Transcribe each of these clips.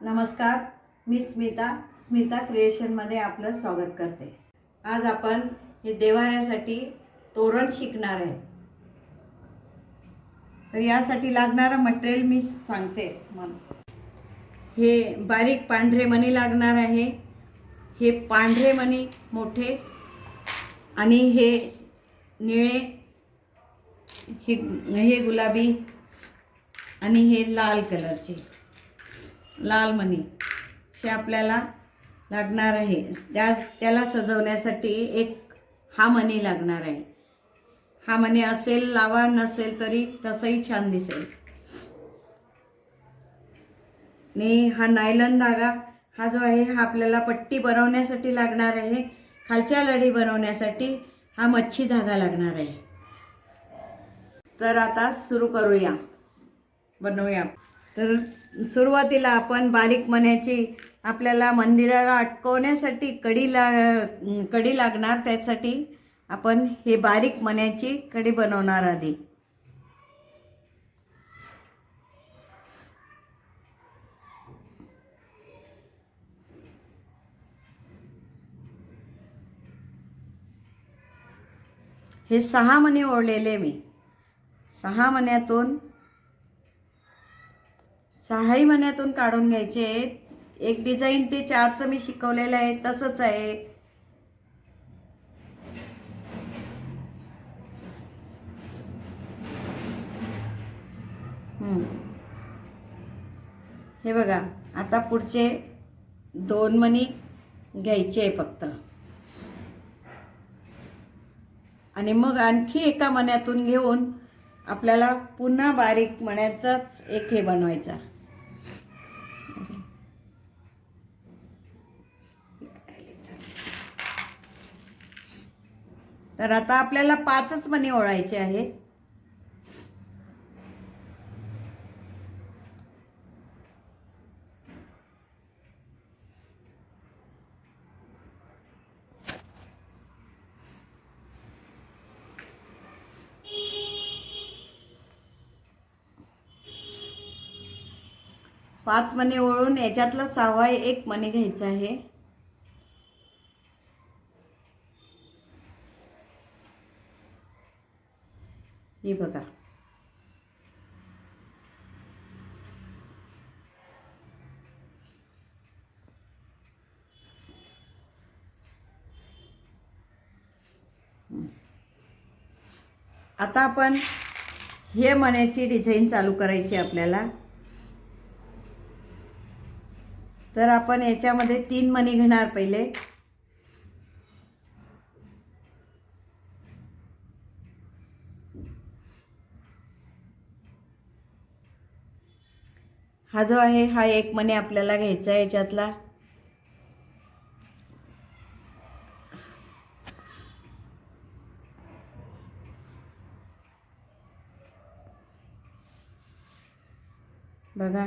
नमस्कार मी स्मिता स्मिता क्रिएशनमध्ये आपलं स्वागत करते. आज आपण हे देवाऱ्यासाठी तोरण शिकणार आहे. तर यासाठी लागणारं मटेरियल मी सांगते मला हे बारीक पांढरे मणी लागणार आहे. हे पांढरे मणी मोठे आणि हे निळे हे हे गुलाबी आणि हे लाल कलरचे. लाल मणी हे आपल्याला लागणार आहे. त्या त्याला सजवण्यासाठी एक हा मणी लागणार आहे. हा मणी असेल लावा नसेल तरी तसंही छान दिसेल. आणि हा नायलन धागा हा जो आहे हा आपल्याला पट्टी बनवण्यासाठी लागणार आहे. खालच्या लढी बनवण्यासाठी हा मच्छी धागा लागणार आहे. तर आता सुरू करूया. बनवूया. तर सुरुवातीला आपण बारीक मण्याची आपल्याला मंदिराला अटकवण्यासाठी कडी ला कडी लागणार त्यासाठी आपण हे बारीक मण्याची कडी बनवणार आधी. हे सहा मणी ओढलेले मी. सहा मण्यातून सहाही महिन्यातून काढून घ्यायचे आहेत. एक डिझाईन ते चारचं मी शिकवलेलं आहे तसंच आहे. हे बघा आता पुढचे दोन मणी घ्यायचे आहे फक्त. आणि मग आणखी एका मण्यातून घेऊन आपल्याला पुन्हा बारीक मण्याचाच एक हे बनवायचा. तर आता आपल्याला पाचच मणी ओळायचे आहेत पाच मणी ओळून याच्यातला सहावा एक मणी घ्यायचा आहे. हे बघा. आता आपण हे मण्याची डिझाईन चालू करायची आपल्याला. तर आपण याच्यामध्ये तीन मणी घेणार पहिले. हा जो आहे हा एक मणी आपल्याला घ्यायचा आहे याच्यातला. बघा.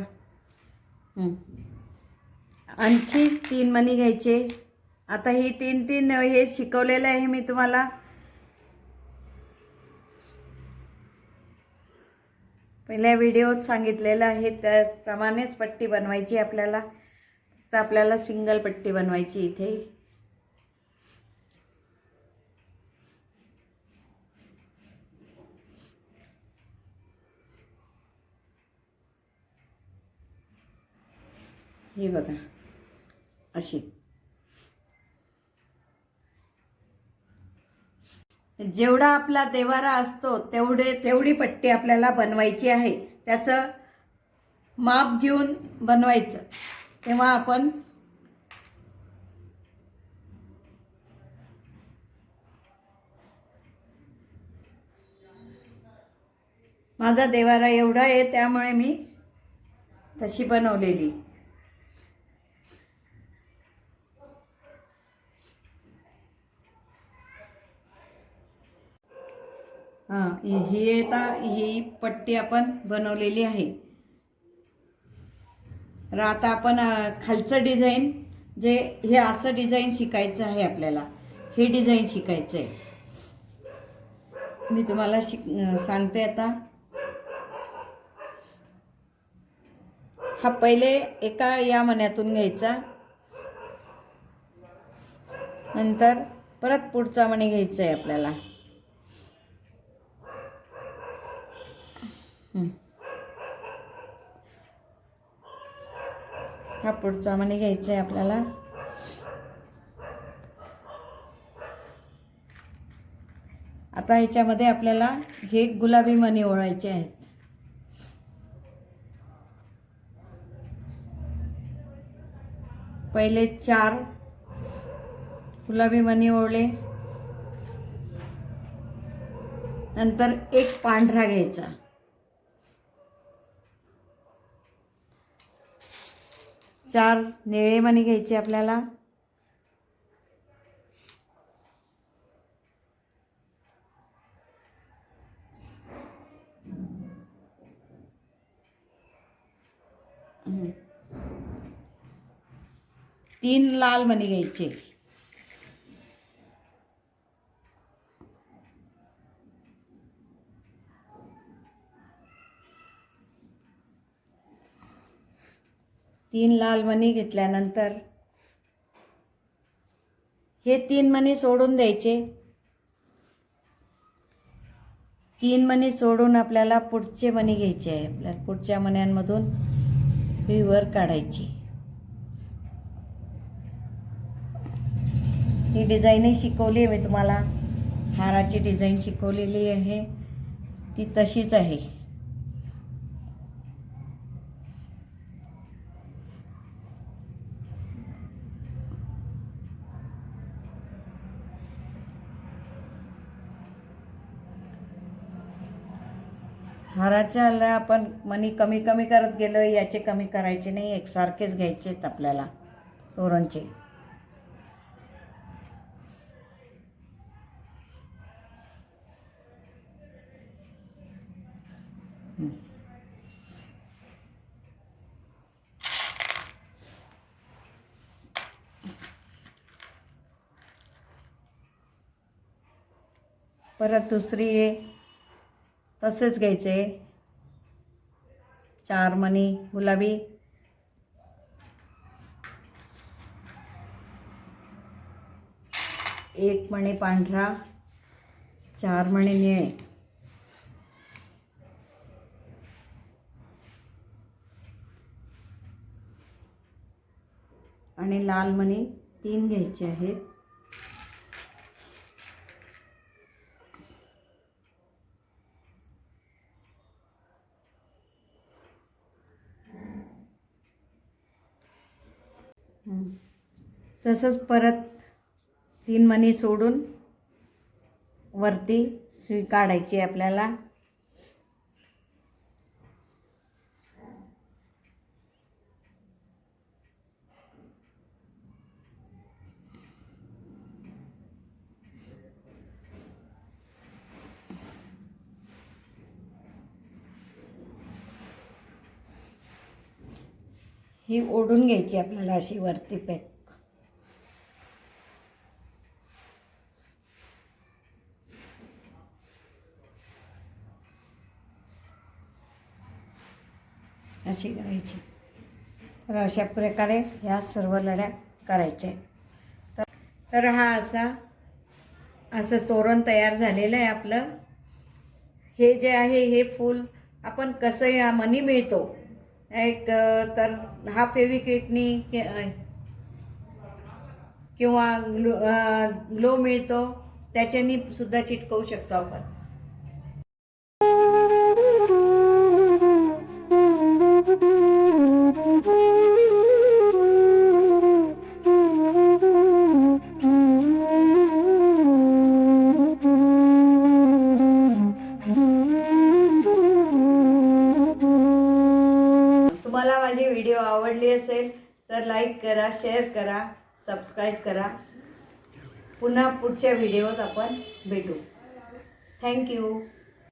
आणखी तीन मणी घ्यायचे. आता ही तीन तीन हे शिकवलेलं आहे मी तुम्हाला. पहिल्या व्हिडिओत सांगितलेलं आहे त्याप्रमाणेच पट्टी बनवायची आपल्याला. तर आपल्याला सिंगल पट्टी बनवायची इथे. हे बघा अशी. जेवढा आपला देवारा असतो तेवढे तेवढी पट्टी आपल्याला बनवायची आहे. त्याचं माप घेऊन बनवायचं. तेव्हा आपण माझा देवारा एवढा आहे त्यामुळे मी तशी बनवलेली. हां ही आता ही पट्टी आपण बनवलेली आहे. तर आता आपण खालचं डिझाईन जे हे असं डिझाईन शिकायचं आहे आपल्याला हे डिझाईन शिकायचं आहे. मी तुम्हाला शिक सांगते आता. हा पहिले एका या मण्यातून घ्यायचा. नंतर परत पुढचा मणी घ्यायचा आहे आपल्याला. हा पुढचा मणी घ्यायचा आहे आपल्याला. आता ह्याच्यामध्ये आपल्याला हे गुलाबी मणी ओळायचे आहेत. पहिले चार गुलाबी मणी ओढले नंतर एक पांढरा घ्यायचा. चार निळे मणी घ्यायचे आपल्याला. तीन लाल मणी घ्यायचे. तीन लाल मणी घेतल्यानंतर हे तीन मणी सोडून द्यायचे. तीन मणी सोडून आपल्याला पुढचे मणी घ्यायचे आहे. आपल्याला पुढच्या मण्यांमधून सुई वर काढायची. ही डिझाईनही शिकवली आहे मी तुम्हाला. हाराची डिझाईन शिकवलेली आहे. ती तशीच आहे. हाराच्या आपण मनी कमी कमी करत गेलो याचे कमी करायचे नाही एकसारखेच घ्यायचे आहेत आपल्याला तोरणचे. परत दुसरी आहे तसेच घ्यायचे. चार मणी गुलाबी. एक मणी पांढरा चार मणी निळे. आणि लाल मणी तीन घ्यायचे आहेत. तसंच परत तीन मणी सोडून वरती सुई काढायची आपल्याला. ही ओढून घ्यायची आपल्याला अशी वरती पॅक अशी करायची तर अशा प्रकारे ह्या सर्व लढ्या करायच्या आहेत. तर तर हा असा असं तोरण तयार झालेलं आहे आपलं. हे जे आहे हे फूल आपण कसं या मनी मिळतो. एक तर हा फेविक्विकनी किंवा ग्लो ग्लो मिळतो. त्याच्यानी सुद्धा चिटकवू शकतो आपण. तुम्हाला माझी व्हिडिओ आवडली असेल तर लाईक करा शेअर करा सबस्क्राईब करा. पुन्हा पुढच्या व्हिडिओत आपण भेटू. थँक्यू